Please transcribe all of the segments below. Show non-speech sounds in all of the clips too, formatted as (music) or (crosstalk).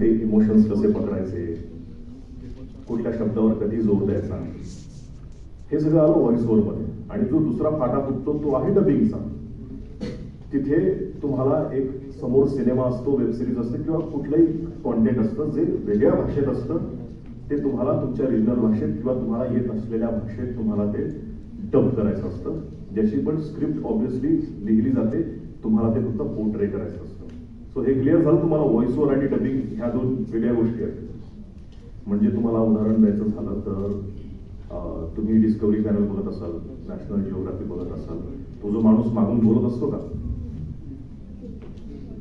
ते इमोशन्स कसे पकडायचे? कुठल्या शब्दावर कधी जोर द्यायचा हे सगळं आलं व्हॉइसमध्ये. आणि जो दुसरा फाटा फुटतो तो आहे डबिंगचा तिथे तुम्हाला एक समोर सिनेमा असतो वेब सिरीज असते किंवा कुठलंही कॉन्टेंट असतं जे वेगळ्या भाषेत असतं ते तुम्हाला तुमच्या रिजनल भाषेत किंवा तुम्हाला येत असलेल्या भाषेत तुम्हाला ते डब करायचं असतं. ज्याची पण स्क्रिप्ट ऑब्विसली लिहिली जाते तुम्हाला ते फक्त पोर्ट्रे करायचं असतं. सो हे क्लिअर झालं तुम्हाला व्हॉइस ओव्हर आणि डबिंग ह्या दोन वेगळ्या गोष्टी आहेत. म्हणजे तुम्हाला उदाहरण द्यायचं झालं तर तुम्ही डिस्कवरी चॅनल बघत असाल नॅशनल जिओग्राफी बघत असाल तो जो माणूस मागून बोलत असतो का?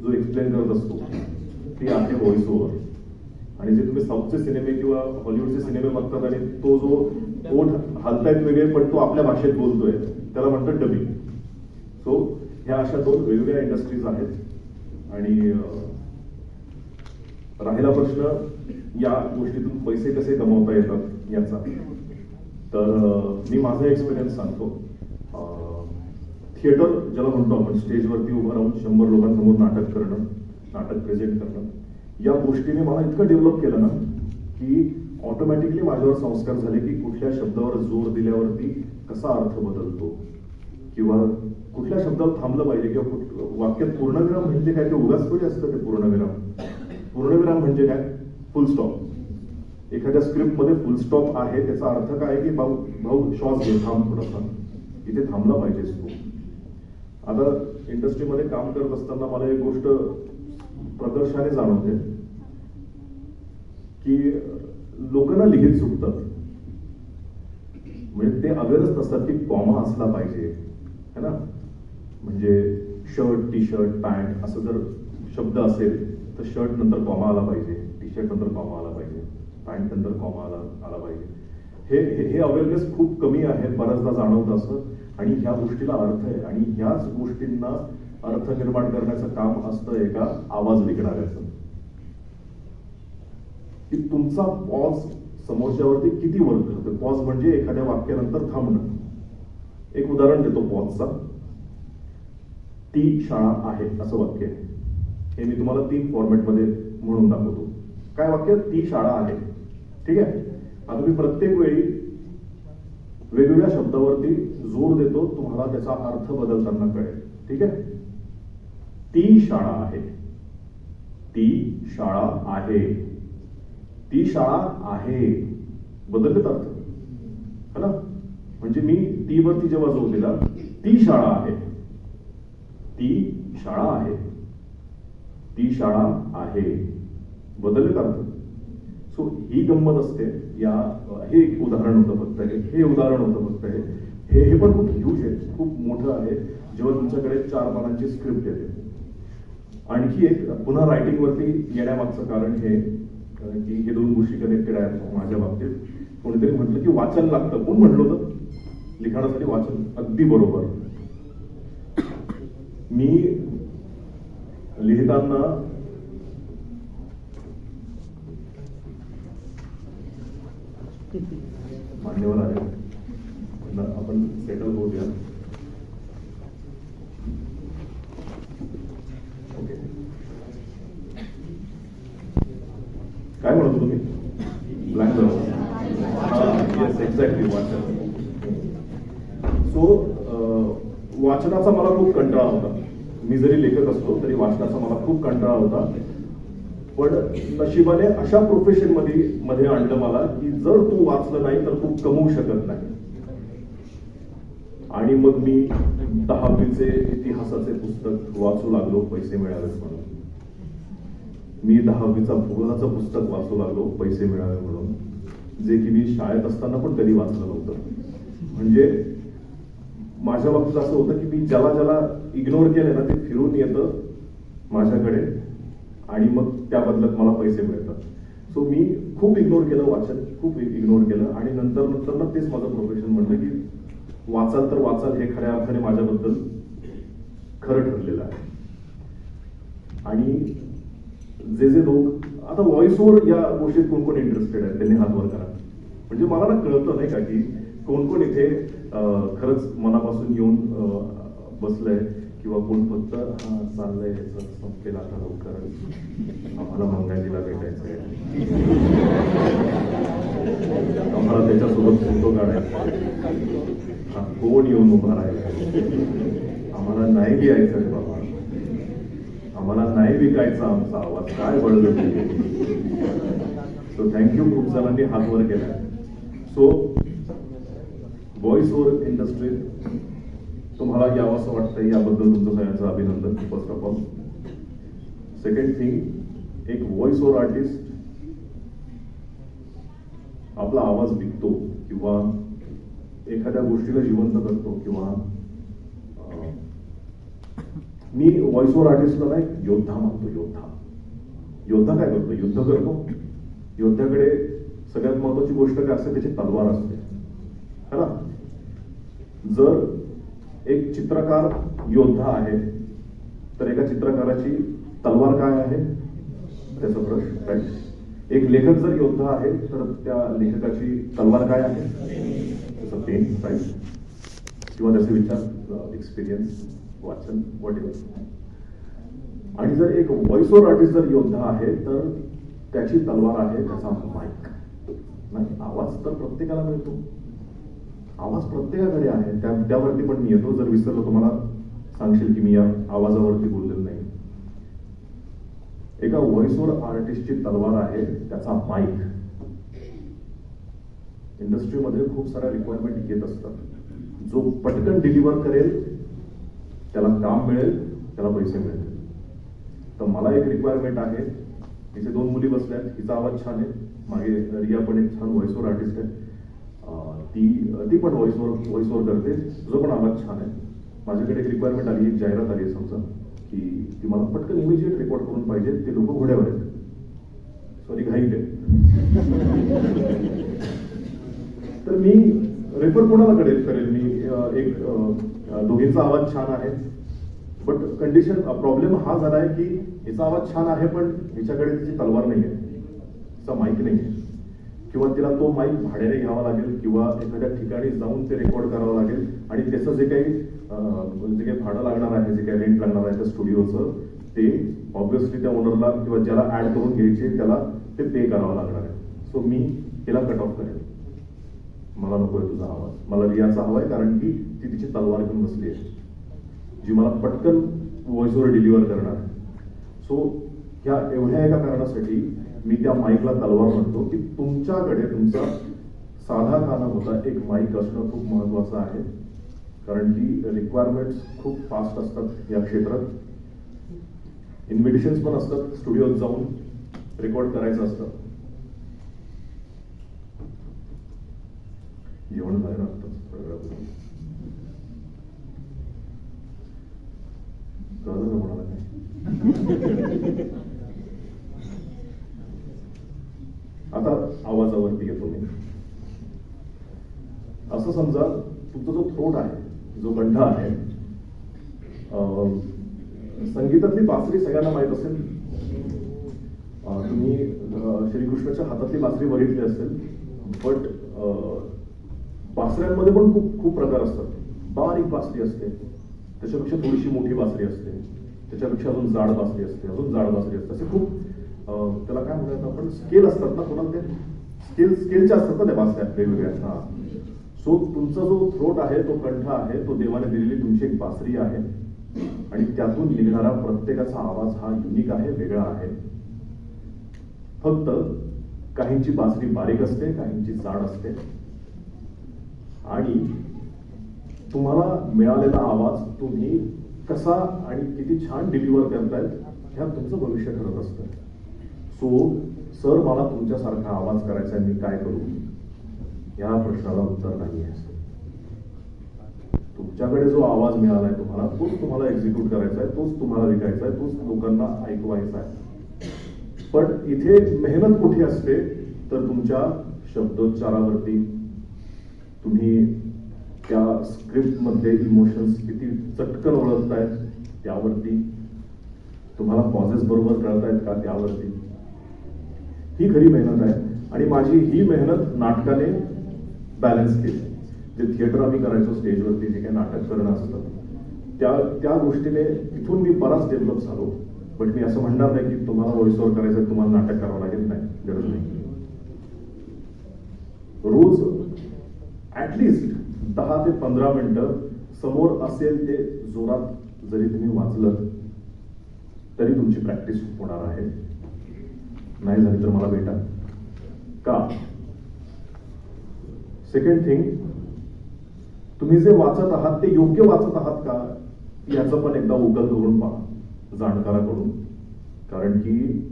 जो एक्सप्लेन करत असतो ते आहे व्हॉइस ओव्हर आणि जे तुम्ही साऊथचे सिनेमे किंवा हॉलिवूडचे सिनेमे बघतात आणि तो जो ओठ हालतायत वेगळे पण तो आपल्या भाषेत बोलतोय त्याला म्हणतात डबिंग सो ह्या अशा दोन वेगवेगळ्या इंडस्ट्रीज आहेत. आणि राहिला प्रश्न या गोष्टीतून पैसे कसे कमवता येतात याचा. तर मी माझा एक्सपिरियन्स सांगतो. थिएटर ज्याला म्हणतो आपण स्टेजवरती उभं राहून शंभर लोकांसमोर नाटक करणं नाटक प्रेझेंट करणं या गोष्टीने मला इतकं डेव्हलप केलं ना की ऑटोमॅटिकली माझ्यावर संस्कार झाले की कुठल्या शब्दावर जोर दिल्यावरती कसा अर्थ बदलतो किंवा कुठल्या शब्दावर थांबलं पाहिजे किंवा वाक्यात पूर्णविराम म्हणजे काय? ते उगाच थोडी असतं ते पूर्णविराम पूर्णविराम म्हणजे काय? फुल स्टॉप एखाद्या स्क्रिप्टमध्ये फुल स्टॉप आहे त्याचा अर्थ काय की भाऊ भाऊ श्वास घे थांब थोडासा. इथे थांबला पाहिजेस तू आता इंडस्ट्रीमध्ये काम करत असताना मला एक गोष्ट प्रकर्षाने जाणवते की लोक ना लिहित चुकतात म्हणजे ते अवेअरच नसतात की कॉमा असला पाहिजे. है ना? म्हणजे शर्ट टी शर्ट पॅन्ट असं जर शब्द असेल तर शर्ट नंतर कॉमा आला पाहिजे. टी शर्ट नंतर कॉमा आला पाहिजे. पॅन्ट नंतर कॉमा आला आला पाहिजे. हे हे- अवेअरनेस खूप कमी आहे बऱ्याचदा जाणवतं असं. आणि ह्या गोष्टीला अर्थ आहे. आणि ह्याच गोष्टींना अर्थ निर्माण करण्याचं काम असतं एका आवाज विकणाऱ्याचं. की तुमचा पॉज समोरच्यावरती किती वर्क करतो पॉज म्हणजे एखाद्या वाक्यानंतर थांबणं. एक उदाहरण देतो पॉजचा ती शाळा आहे असं वाक्य आहे. हे मी तुम्हाला तीन फॉर्मॅटमध्ये म्हणून दाखवतो. काय वाक्य? ती शाळा आहे. ठीक आहे? आता मी प्रत्येक वेळी वेगवेगळ्या शब्दावरती जोर देतो तुम्हाला त्याचा अर्थ बदलताना कळेल. ठीक आहे? ती शाळा आहे. ती शाळा आहे. ती शाळा आहे. बदलत अर्थ. है ना? म्हणजे मी ती वरती जेव्हा जोर दिला ती शाळा आहे. ती शाळा आहे. ती शाळा आहे. बदलत अर्थ. सो ही गंमत असते. या हे एक उदाहरण होतं फक्त. हे हे उदाहरण होतं फक्त. हे हे हे पण खूप ह्यूज आहे. खूप मोठं आहे. जेव्हा तुमच्याकडे चार पानांची स्क्रिप्ट येते. आणखी एक पुन्हा रायटिंगवरती येण्यामागचं कारण हे. की हे दोन गोष्टी कनेक्टेड आहेत माझ्या बाबतीत. कोणीतरी म्हटलं की वाचन लागतं. कोण म्हटलं होतं? लिखाणासाठी वाचन अगदी बरोबर. मी लिहिताना मान्यवर आहे. आपण सेटल होऊया काय म्हणतो तुम्ही? ब्लँक येस एक्झॅक्टली वाचन. सो वाचनाचा मला खूप मी जरी लेखक असतो तरी वाचनाचा मला खूप कंटाळा होता. पण नशिबाने अशा प्रोफेशनमध्ये मध्ये आणलं मला की जर तू वाचलं नाही तर तू कमवू शकत नाही. आणि मग मी दहावीचे इतिहासाचे पुस्तक वाचू लागलो पैसे मिळावेत म्हणून. मी दहावीचा भूगोलाचं पुस्तक वाचू लागलो पैसे मिळावे म्हणून. जे की मी शाळेत असताना पण कधी वाचलं नव्हतं. म्हणजे माझ्या बाबतीत असं होतं की मी ज्याला ज्याला इग्नोर केलं ना ते फिरून येतं माझ्याकडे आणि मग त्या बदल्यात मला पैसे मिळतात. सो मी खूप इग्नोर केलं वाचन खूप इग्नोर केलं आणि नंतर नंतर ना तेच माझं प्रोफेशन म्हणलं की वाचाल तर वाचाल हे खऱ्या अर्थाने माझ्याबद्दल खरं ठरलेलं आहे. आणि जे जे लोक आता व्हॉइस ओव्हर या गोष्टीत कोण कोण इंटरेस्टेड आहेत त्यांनी हात वर करा. म्हणजे मला ना कळतं नाही का की कोण कोण इथे खरंच मनापासून येऊन बसलंय किंवा कोण फक्त हा चाललंय याचं संपेल आता लवकर आम्हाला मंगाजीला आहे आम्हाला त्याच्यासोबत फोटो काढायचा हा कोण येऊन उभा राहिला? आम्हाला नाही लिहायचं बाबा. आम्हाला नाही विकायचा आमचा आवाज. काय बळलं सो थँक्यू खूप जणांनी हात वर केला सो व्हॉइस ओव्हर इंडस्ट्री तुम्हाला यावं असं वाटतं याबद्दल तुमचं सगळ्यांचं अभिनंदन first of all second thing एक व्हॉइस ओव्हर आर्टिस्ट आपला आवाज विकतो किंवा एखाद्या गोष्टीला जिवंत करतो किंवा मी व्हॉइस ओव्हर आर्टिस्टला ना एक योद्धा मानतो योद्धा. योद्धा काय करतो? युद्ध करतो. योद्ध्याकडे सगळ्यात महत्वाची गोष्ट काय असते? त्याची तलवार असते. है ना? जर एक चित्रकार योद्धा आहे. तर एका चित्रकाराची तलवार काय आहे? त्याचा प्रश्न राईट एक लेखक जर योद्धा आहे तर त्या लेखकाची तलवार काय आहे? त्याचं पेन राईट किंवा त्याचे विचार एक्सपिरियन्स वाचन वॉट आणि जर एक व्हॉइस ओव्हर आर्टिस्ट जर योद्धा आहे तर त्याची तलवार आहे त्याचा माईक नाही आवाज तर प्रत्येकाला मिळतो. आवाज प्रत्येकाकडे आहे. त्या त्यावरती पण मी येतो. जर विसरलो तुम्हाला सांगशील की मी या आवाजावरती बोललेलो नाही. एका व्हॉइस ओव्हर आर्टिस्टची तलवार आहे त्याचा माईक इंडस्ट्रीमध्ये खूप साऱ्या रिक्वायरमेंट येत असतात. जो पटकन डिलिव्हर करेल त्याला काम मिळेल त्याला पैसे मिळतील. तर मला एक रिक्वायरमेंट आहे. इथे दोन मुली बसल्या आहेत. हिचा आवाज छान आहे. मागे रिया पण एक छान व्हॉइस ओव्हर आर्टिस्ट आहे. ती ती पण व्हॉइस ओव्हर व्हॉइस ओव्हर करते. जो पण आवाज छान आहे. माझ्याकडे एक रिक्वायरमेंट आली एक जाहिरात आली आहे समजा की ती मला पटकन इमिजिएट रेकॉर्ड करून पाहिजे ते लोक घोड्यावर आहेत. सॉरी घाईत आहे (laughs) तर मी रेफर कोणाला करेल? करेल मी एक दोघींचा आवाज छान आहे. बट कंडिशन प्रॉब्लेम हा झाला आहे की हिचा आवाज छान आहे पण हिच्याकडे तिची तलवार नाही आहे तिचा माईक नाही आहे किंवा तिला तो माईक भाड्याने घ्यावा लागेल किंवा एखाद्या ठिकाणी जाऊन ते रेकॉर्ड करावं लागेल. आणि त्याचं जे काही जे काही भाडं लागणार आहे जे काही रेंट लागणार आहे त्या स्टुडिओचं ते ऑब्व्हियसली त्या ओनरला किंवा ज्याला ऍड करून घ्यायचे त्याला ते पे करावं लागणार आहे. सो मी तिला कट ऑफ करेल मला नकोय तुझा आवाज. मला रियाचा आहे कारण की ती तिची तलवार घेऊन बसली आहे. जी मला पटकन व्हॉइसवर डिलिव्हर करणार आहे. सो ह्या एवढ्या एका कारणासाठी मी त्या माईकला तलवार म्हणतो की तुमच्याकडे तुमचा साधा काना होता एक माईक असणं खूप महत्वाचं आहे. कारण की रिक्वायरमेंट्स खूप फास्ट असतात या क्षेत्रात. इन्व्हिटेशन्स पण असतात स्टुडिओत जाऊन रेकॉर्ड करायचं असतं. जेवण झालं ना आत्ताच, थोड्या वेळापूर्वी. कळलं ना कोणाला काही आता आवाजावरती येतो मी. असं समजा तुमचा जो थ्रोट आहे जो गंठा आहे अं, संगीतातली बासरी सगळ्यांना माहीत असेल. तुम्ही श्रीकृष्णाच्या हातातली बासरी बघितली असेल बट बासऱ्यांमध्ये पण खूप खूप प्रकार असतात. बारीक बासरी असते. त्याच्यापेक्षा थोडीशी मोठी बासरी असते. त्याच्यापेक्षा अजून जाड बासरी असते अजून जाड बासरी असते. असे खूप त्याला काय म्हणतात आपण? स्केल असतात ना कोणाला ते? स्केल स्केलच्या असतात ना त्या बासऱ्या वेगवेगळ्या हा. सो तुमचा जो थ्रोट आहे तो कंठ आहे तो देवाने दिलेली तुमची एक बासरी आहे. आणि त्यातून निघणारा प्रत्येकाचा आवाज हा युनिक आहे वेगळा आहे. फक्त काहींची बासरी बारीक असते काहींची जाड असते. आणि तुम्हाला मिळालेला आवाज तुम्ही कसा आणि किती छान डिलिव्हर करतायत ह्या तुमचं भविष्य ठरत असतं. सो सर मला तुमच्यासारखा आवाज करायचा आहे मी काय करू? या प्रश्नाला उत्तर नाही आहे तुमच्याकडे जो आवाज मिळालाय तुम्हाला तोच तुम्हाला एक्झिक्यूट करायचा आहे तोच तुम्हाला विकायचा आहे तोच लोकांना ऐकवायचा आहे. पण इथे मेहनत कुठे असते? तर तुमच्या शब्दोच्चारावरती. तुम्ही त्या स्क्रिप्टमध्ये इमोशन्स किती चटकन ओळखतायत त्यावरती. तुम्हाला पॉझेस बरोबर कळतायत का? त्यावरती. ही खरी मेहनत आहे. आणि माझी ही मेहनत नाटकाने बॅलन्स केली. जे थिएटर आम्ही करायचो स्टेजवरती जे काही नाटक करणं असतं त्या त्या गोष्टीने तिथून मी बराच डेव्हलप झालो. बट मी असं म्हणणार नाही की तुम्हाला व्हॉइस ओव्हर करायचं आहे, तुम्हाला नाटक करावं लागेल. नाही गरज नाही. रोज ऍटलिस्ट दहा ते पंधरा मिनिटं समोर असेल ते जोरात जरी तुम्ही वाचलं तरी तुमची प्रॅक्टिस होणार आहे. नाही झाली तर मला भेटा. का? सेकंड थिंग तुम्ही जे वाचत आहात ते योग्य वाचत आहात का? याचं पण एकदा उगल करून पहा जाणकाराकडून. कारण की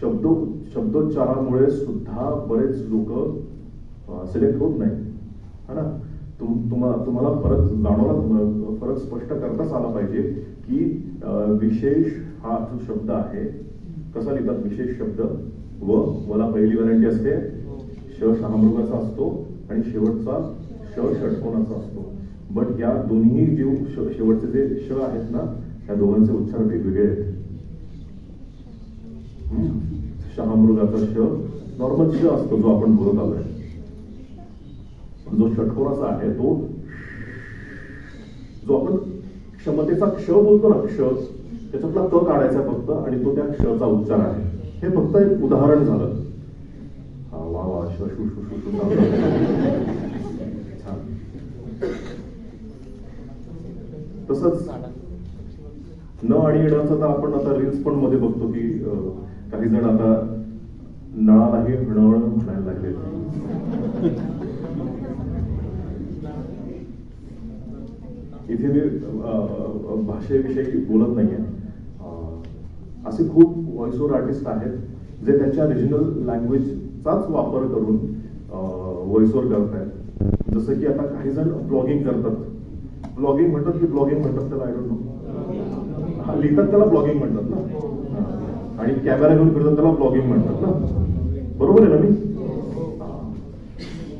शब्द शब्दोच्चारामुळे सुद्धा बरेच लोक सिलेक्ट होत नाही है ना? तुम तुम्हाला तुम्हाला फरक जाणवला फरक स्पष्ट करताच आला पाहिजे की विशेष हा जो शब्द आहे कसा लिहितात? विशेष शब्द. व मला पहिली व्हरायटी असते श शहामृगाचा असतो आणि शेवटचा श षटकोनाचा असतो. बट या दोन्ही जे श- शेवटचे जे श आहेत ना त्या दोघांचे उच्चार वेगवेगळे आहेत. शहामृगाचा श नॉर्मल श असतो जो आपण बोलत आलोय. जो षटकोनाचा आहे तो जो आपण क्षमतेचा क्ष बोलतो ना क्ष त्याच्यातला क काढायचा फक्त आणि तो त्या क्षचा उच्चार आहे. हे फक्त एक उदाहरण झालं. हा वा वा श शु शु तसंच न आणि येण्याचं तर आपण आता रील्स पण मध्ये बघतो की काही जण आता नळालाही नळ म्हणायला लागले इथे मी भाषेविषयी बोलत नाहीये. अं, असे खूप व्हॉइस ओव्हर आर्टिस्ट आहेत जे त्यांच्या रिजनल लँग्वेजचाच वापर करून व्हॉइस ओव्हर करतायत जसं की आता काही जण ब्लॉगिंग करतात. ब्लॉगिंग म्हणतात की ब्लॉगिंग म्हणतात त्याला आय डोंट नो हा लिहितात त्याला ब्लॉगिंग म्हणतात ना? आणि कॅमेरा घेऊन फिरतात त्याला ब्लॉगिंग म्हणतात ना? बरोबर आहे ना मी?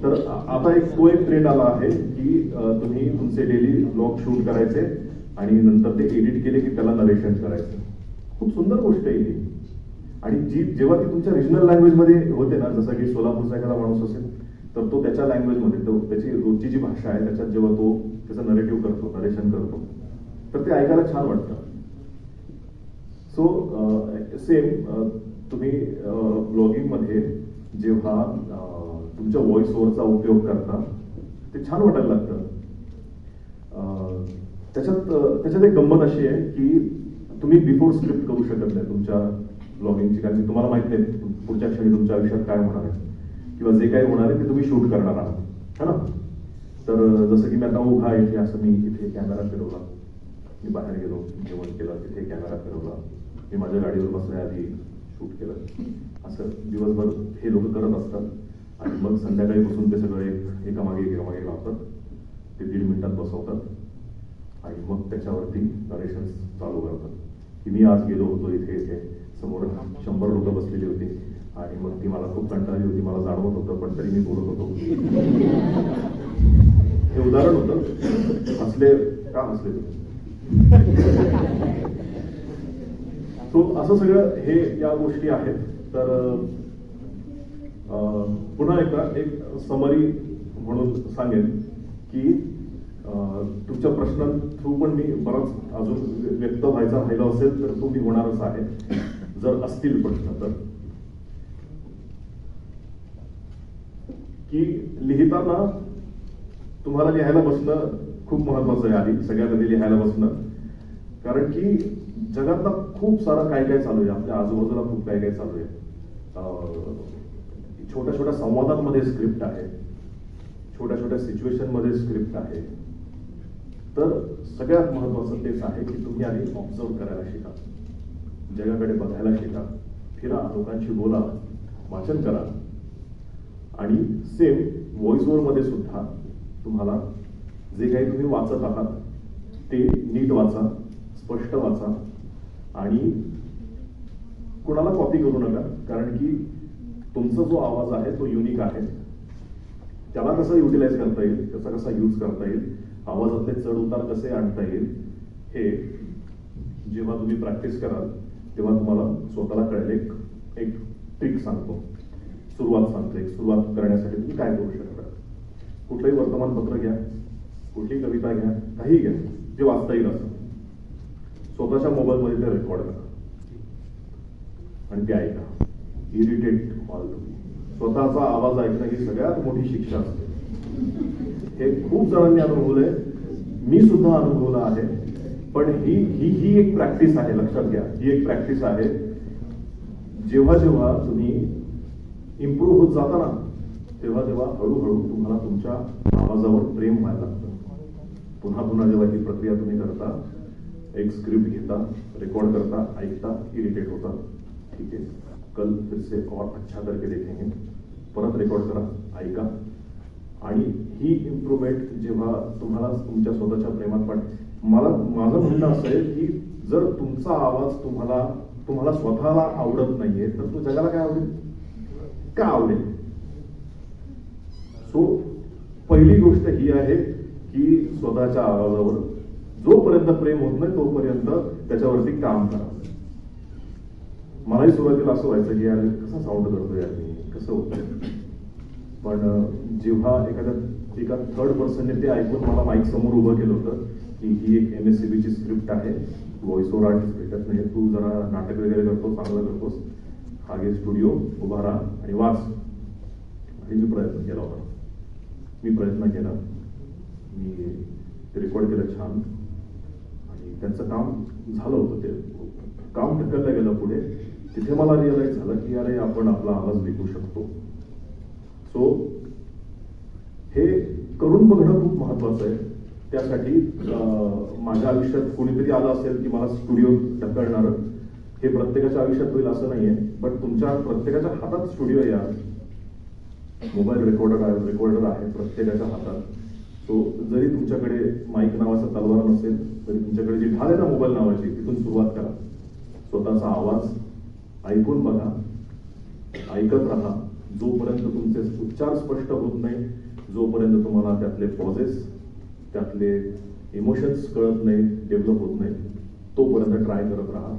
तर आता एक तो एक ट्रेंड आला आहे की तुम्ही तुमचे डेली ब्लॉग शूट करायचे आणि नंतर ते एडिट केले की त्याला नरेशन करायचं. खूप सुंदर गोष्ट आहे ही. आणि जी जेव्हा ती तुमच्या रिजनल लँग्वेजमध्ये होते ना जसं की सोलापूरचा एखादा माणूस असेल तर तो त्याच्या लँग्वेजमध्ये तो त्याची रोजची जी भाषा आहे त्याच्यात जेव्हा तो त्याचं नरेटिव्ह करतो नरेशन करतो तर ते ऐकायला छान वाटतं. सो सेम तुम्ही ब्लॉगिंगमध्ये जेव्हा तुमच्या व्हॉइस ओव्हरचा उपयोग करता ते छान वाटायला लागतं. त्याच्यात त्याच्यात एक गंमत अशी आहे की तुम्ही बिफोर स्क्रिप्ट करू शकत नाही तुमच्या ब्लॉगिंगची कारण की तुम्हाला माहीत नाही पुढच्या क्षणी तुमच्या आयुष्यात काय होणार आहे. किंवा जे काही होणार आहे ते तुम्ही शूट करणार आहात. है ना? तर जसं की मी आता उभा इथे असं मी इथे कॅमेरा फिरवला. मी बाहेर गेलो जेवण केलं तिथे कॅमेरा फिरवला. मी माझ्या गाडीवर बसण्याआधी शूट केलं. असं दिवसभर हे लोक करत असतात. आणि मग संध्याकाळी बसून ते सगळं एक एकामागे एकामागे लावतात. ते दीड मिनिटात बसवतात. आणि मग त्याच्यावरती नरेशन्स चालू करतात. की मी आज गेलो होतो इथे इथे. समोर शंभर लोक बसलेली होती. आणि मग ती मला खूप कंटाळली होती मला जाणवत होतं पण तरी मी बोलत होतो. हे उदाहरण होतं. हसले का हसले तुम्ही? सो असं सगळं हे या गोष्टी आहेत. तर पुन्हा एकदा एक समरी म्हणून सांगेन की तुमच्या प्रश्नां थ्रू पण मी बराच अजून व्यक्त व्हायचा राहिला असेल तर तो मी होणारच आहे. जर असतील प्रश्न तर. की लिहिताना तुम्हाला लिहायला बसणं खूप महत्वाचं आहे आधी सगळ्यात आधी लिहायला बसणं. कारण की जगातला खूप सारा काय काय चालू आहे आपल्या आजूबाजूला खूप काय काय चालू आहे. छोट्या छोट्या संवादांमध्ये स्क्रिप्ट आहे. छोट्या छोट्या सिच्युएशनमध्ये स्क्रिप्ट आहे. तर सगळ्यात महत्वाचं तेच आहे की तुम्ही आधी ऑब्झर्व करायला शिका. जगाकडे बघायला शिका. फिरा लोकांशी बोला वाचन करा. आणि सेम व्हॉइस ओव्हरमध्ये सुद्धा तुम्हाला जे काही तुम्ही वाचत आहात ते नीट वाचा स्पष्ट वाचा आणि कुणाला कॉपी करू नका. कारण की तुमचा जो आवाज आहे तो युनिक आहे. त्याला कसं युटिलाइज करता येईल? त्याचा कसा यूज करता येईल? आवाजातले चढ उतार कसे आणता येईल हे जेव्हा तुम्ही प्रॅक्टिस कराल तेव्हा तुम्हाला स्वतःला कळेल. एक एक ट्रिक सांगतो. सुरुवात सांगतो. एक सुरुवात करण्यासाठी तुम्ही काय करू शकता? कुठलंही वर्तमानपत्र घ्या कुठली कविता घ्या काही घ्या जे येईल असं. स्वतःच्या मोबाईलमध्ये ते रेकॉर्ड करा. आणि ते ऐका. इरिटेट व्हाल तुम्ही स्वतःचा आवाज ऐकणं ही सगळ्यात मोठी शिक्षा असते. हे खूप जणांनी अनुभवलंय. मी सुद्धा अनुभवलं आहे. पण ही ही ही एक प्रॅक्टिस आहे लक्षात घ्या. ही एक प्रॅक्टिस आहे. जेव्हा जेव्हा तुम्ही इम्प्रूव्ह होत जाता ना तेव्हा तेव्हा हळूहळू तुम्हाला तुमच्या आवाजावर प्रेम व्हायला लागतं. पुन्हा पुन्हा जेव्हा ही प्रक्रिया तुम्ही करता एक स्क्रिप्ट घेता रेकॉर्ड करता ऐकता इरिटेट होता. ठीक आहे. कल फिर से और अच्छा करके देखेंगे. परत रेकॉर्ड करा ऐका. आणि ही इम्प्रुव्हमेंट जेव्हा तुम्हाला तुमच्या स्वतःच्या प्रेमात पण मला माझं म्हणणं असं आहे की जर तुमचा आवाज तुम्हाला तुम्हाला स्वतःला आवडत नाहीये तर तो जगाला काय आवडेल? का आवडेल? सो पहिली गोष्ट ही आहे की स्वतःच्या आवाजावर. जोपर्यंत प्रेम होत नाही तोपर्यंत त्याच्यावरती काम करा. मलाही सुरुवातीला असं व्हायचं की यार कसा साऊंड करतो यार मी? कसं होतं पण जेव्हा एखाद्या एका थर्ड पर्सनने ते ऐकून मला माईक समोर उभं केलं होतं की ही एक एम एस सी बीची स्क्रिप्ट आहे व्हॉइस ओव्हर आर्टिस्ट भेटत नाही तू जरा नाटक वगैरे करतो चांगलं करतोस हागे स्टुडिओ उभा राहा आणि वाच. आणि मी प्रयत्न केला होता. मी प्रयत्न केला. मी ते रेकॉर्ड केलं छान. आणि त्यांचं काम झालं होतं ते. काम ढकललं गेलं पुढे. तिथे मला रिअलाईज झालं की अरे आपण आपला आवाज विकू शकतो. सो हे करून बघणं खूप महत्वाचं आहे. त्यासाठी माझ्या आयुष्यात कोणीतरी आलं असेल की मला स्टुडिओ ढकलणार हे प्रत्येकाच्या आयुष्यात होईल असं नाहीये. बट तुमच्या प्रत्येकाच्या हातात स्टुडिओ या. मोबाईल रेकॉर्डर आहे रेकॉर्डर आहे प्रत्येकाच्या हातात. सो जरी तुमच्याकडे माईक नावाचा तलवार नसेल तरी तुमच्याकडे जी ढाल आहे ना मोबाईल नावाची तिथून सुरुवात करा. स्वतःचा आवाज ऐकून बघा. ऐकत राहा. जोपर्यंत तुमचे उच्चार स्पष्ट होत नाही जोपर्यंत तुम्हाला त्यातले पॉझेस त्यातले इमोशन्स कळत नाही डेव्हलप होत नाही तोपर्यंत ट्राय करत राहा.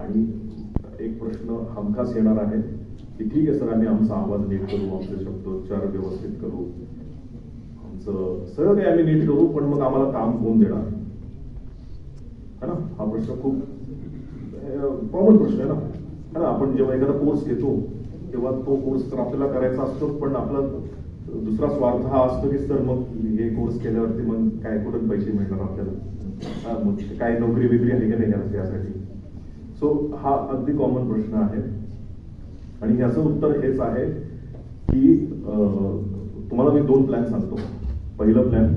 आणि एक प्रश्न हमखास येणार आहे की ठीक आहे सर आम्ही आमचा आवाज नीट करू आमचे शब्दोच्चार व्यवस्थित करू. आमचं सगळं काही आम्ही नीट करू पण मग आम्हाला काम होऊन देणार. है ना? हा प्रश्न खूप कॉमन प्रश्न आहे ना? है ना? आपण जेव्हा एखादा कोर्स घेतो तेव्हा तो कोर्स तर आपल्याला करायचा असतो पण आपला दुसरा स्वार्थ हा असतो की सर मग हे कोर्स केल्यावरती मग काय कुठं पैसे मिळणार आपल्याला? मग काय नोकरी बिकरी आहे की नाही यासाठी- यासाठी? सो हा अगदी कॉमन प्रश्न आहे. आणि याचं उत्तर हेच आहे की तुम्हाला मी दोन प्लॅन सांगतो. पहिलं प्लॅन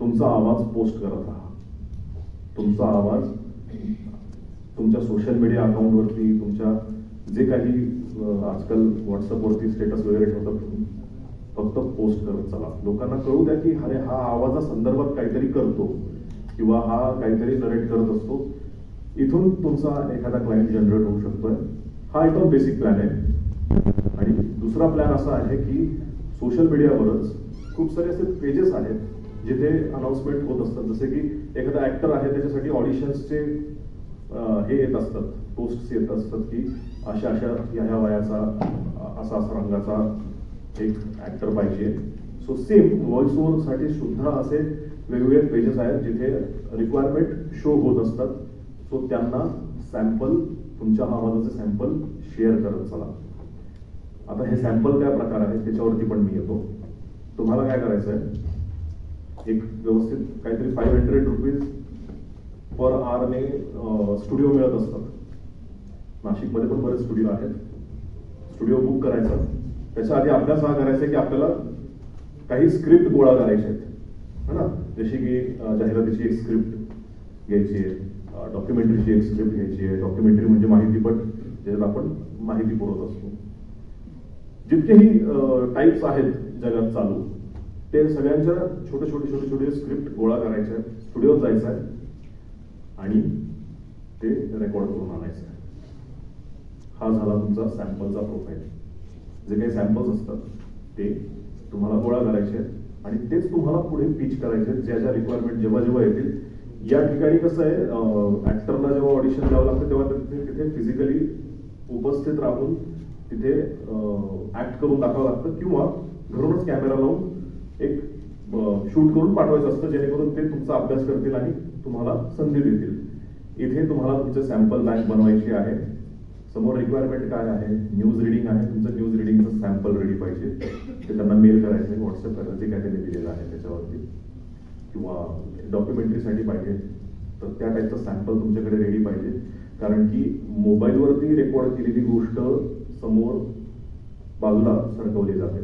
तुमचा आवाज पोस्ट करत राहा. तुमचा आवाज तुमच्या सोशल मीडिया अकाउंटवरती तुमच्या जे काही आजकाल व्हॉट्सअपवरती स्टेटस वगैरे ठेवतात फक्त पोस्ट करत चला. लोकांना कळू द्या की अरे हा आवाजा संदर्भात काहीतरी करतो किंवा हा काहीतरी नरेट करत असतो. इथून तुमचा एखादा क्लायंट जनरेट होऊ शकतोय. हा एकदम बेसिक प्लॅन आहे. आणि दुसरा प्लॅन असा आहे की सोशल मीडियावरच खूप सारे असे पेजेस आहेत जिथे अनाउन्समेंट होत असतात. जसे की एखादा ऍक्टर आहे त्याच्यासाठी ऑडिशन्सचे हे येत असतात. पोस्ट येत असतात की अशा अशा ह्या ह्या वयाचा असा असा रंगाचा एक ऍक्टर पाहिजे. सो सेम व्हॉइस ओव्हरसाठी सुद्धा असे वेगवेगळे पेजेस आहेत जिथे रिक्वायरमेंट शो होत असतात. सो त्यांना सॅम्पल तुमच्या आवाजाचे सॅम्पल शेअर करत चला. आता हे सॅम्पल काय प्रकार आहेत त्याच्यावरती पण मी येतो. तुम्हाला काय करायचं आहे एक व्यवस्थित काहीतरी फाईव्ह हंड्रेड रुपीज पर आवरने स्टुडिओ मिळत असतात. नाशिकमध्ये पण बरेच स्टुडिओ आहेत. स्टुडिओ बुक करायचा. त्याच्या आधी अभ्यास हा करायचा की आपल्याला काही स्क्रिप्ट गोळा करायचे आहेत. है ना? जशी की जाहिरातीची एक स्क्रिप्ट घ्यायची आहे डॉक्युमेंटरीची एक स्क्रिप्ट घ्यायची आहे. डॉक्युमेंटरी म्हणजे माहितीपट ज्याच्यात आपण माहिती पुरवत असतो. जितकेही टाईप्स आहेत जगात चालू ते सगळ्यांच्या छोटे छोटे छोटे छोटे स्क्रिप्ट गोळा करायचे आहेत. स्टुडिओत जायचं आहे. आणि ते रेकॉर्ड करून आणायचं आहे. हा झाला तुमचा सॅम्पलचा प्रोफाईल जे काही सॅम्पल्स असतात ते तुम्हाला गोळा करायचे आहेत आणि तेच तुम्हाला पुढे पिच करायचे आहेत. ज्या ज्या रिक्वायरमेंट जेव्हा जेव्हा येतील या ठिकाणी कसं आहे ऍक्टरला जेव्हा ऑडिशन द्यावं लागतं तेव्हा तिथे तिथे फिजिकली उपस्थित राहून तिथे ऍक्ट करून दाखवावं लागतं किंवा घरूनच कॅमेरा लावून एक शूट करून पाठवायचं असतं जेणेकरून ते तुमचा अभ्यास करतील आणि तुम्हाला संधी देतील. इथे तुम्हाला तुमचे सॅम्पल बँक बनवायची आहे. समोर रिक्वायरमेंट काय आहे? न्यूज रिडिंग आहे. तुमचं न्यूज रिडिंगचं सॅम्पल रेडी पाहिजे. ते त्यांना मेल करायचं व्हॉट्सअप करायचं जे काय त्यांनी दिलेलं आहे त्याच्यावरती. किंवा डॉक्युमेंटरीसाठी पाहिजे. तर त्या टाईपचं सॅम्पल तुमच्याकडे रेडी पाहिजे. कारण की मोबाईलवरती रेकॉर्ड केलेली गोष्ट समोर बाजूला सरकवली जाते.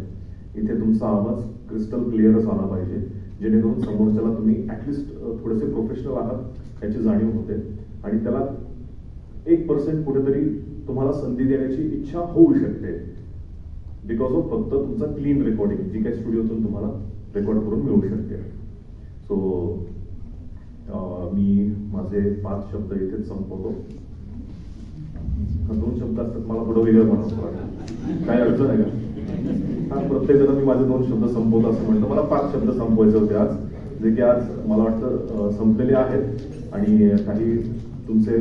इथे तुमचा आवाज क्रिस्टल क्लिअरच आला पाहिजे. जेणेकरून समोरच्याला तुम्ही ऍटलिस्ट थोडेसे प्रोफेशनल आहात याची जाणीव होते. आणि त्याला एक पर्सेंट कुठेतरी तुम्हाला संधी देण्याची इच्छा होऊ शकते. बिकॉज ऑफ फक्त तुमचा क्लीन रेकॉर्डिंग जी काही स्टुडिओतून तुम्हाला रेकॉर्ड करून मिळू शकते. सो मी माझे पाच शब्द इथेच संपवतो. दोन शब्द असतात मला थोडं वेगळं बनवतो काय अडचण आहे का? हा प्रत्येक जण मी माझे दोन शब्द संपवतो असं म्हणतो मला पाच शब्द संपवायचे होते आज जे की आज मला वाटतं संपलेले आहेत. आणि काही तुमचे